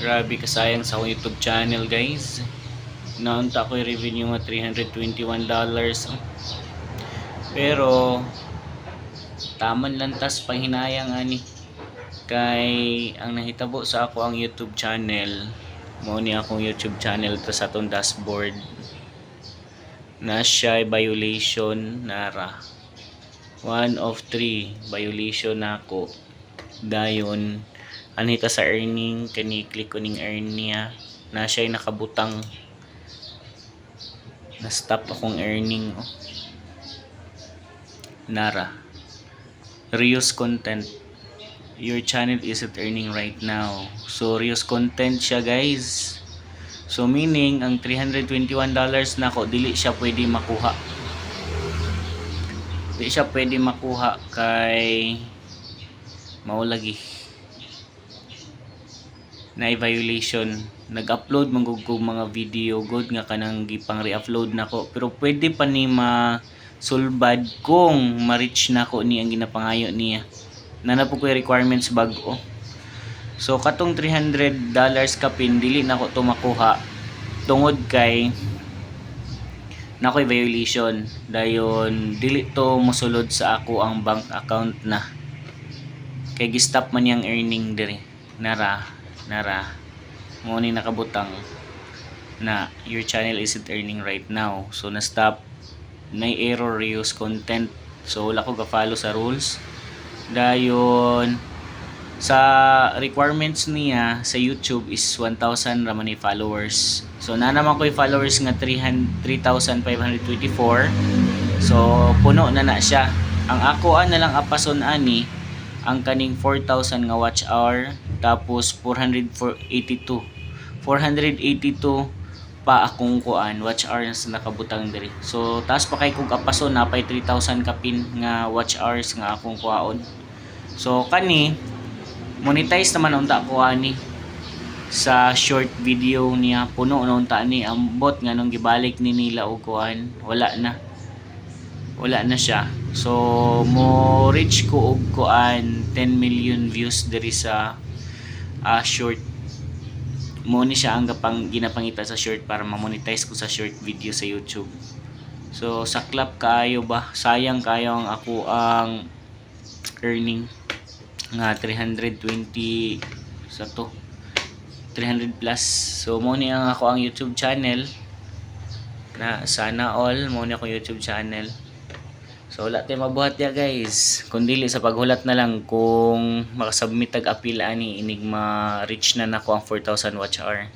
Grabe kasayang sa akong YouTube channel guys. Naunta ko yung revenue nga $321. Pero taman lantas panghinayang ani kay ang nahitabo sa ako ang YouTube channel mo ni akong YouTube channel to sa atong dashboard na siya violation nara one of three violation na ako dayon anita sa earning kani click ko ning earn niya na siya nakabutang. Na stop akong earning oh. nara reuse content. Your channel isn't earning right now. So reuse content siya guys. So meaning ang $321 na ko dili siya pwede makuha. Di siya pwede makuha kay maulagi na violation. Nag-upload manggugug mga video good nga kanang gipang re-upload nako. Pero pwede pa ni ma sulbad kung ma-reach nako ni ang ginapangayo niya. Na po ko requirements bago. So katong $300 kapin dili nako to makuha. Tungod kay nakoy violation. Dayon dili to mosulod sa ako ang bank account na. Kay gistop man yang earning diri. Nara nara mo ni nakabutang na your channel isn't earning right now. So na stop na error reuse content. So wala ko ga-follow sa rules. Dayon sa requirements niya sa YouTube is 1,000 raman followers. So na naman ko yung followers nga 300 3,524 so puno na na siya. Ang ako na lang apason ani ang kaning 4,000 nga watch hour tapos 482 482 pa akong kuan. Watch hours na nakabutang diri. So taas pa kay kog apason napay 3,000 kapin nga watch hours nga akong kuaon so kani monetize naman unta ko ani sa short video niya. Puno na unta ni ambot nga nung gibalik ni nila og kuan wala na. Wala na siya. So mo reach ko og kuan 10 million views diri sa ah, short mo ni siya ang gapang ginapangita sa short para ma-monetize ko sa short video sa YouTube. So saklap kaayo ba? Sayang kayo ang ako ang earning. Nga 320 sa to. 300 plus. So mo ni ang ako ang YouTube channel. Na sana all mo ni ako YouTube channel so wala tayo mabuhat ya guys. Kung dili sa paghulat na lang kung makasubmit tag appeal ani inig ma reach na nako ang 4,000 watch hour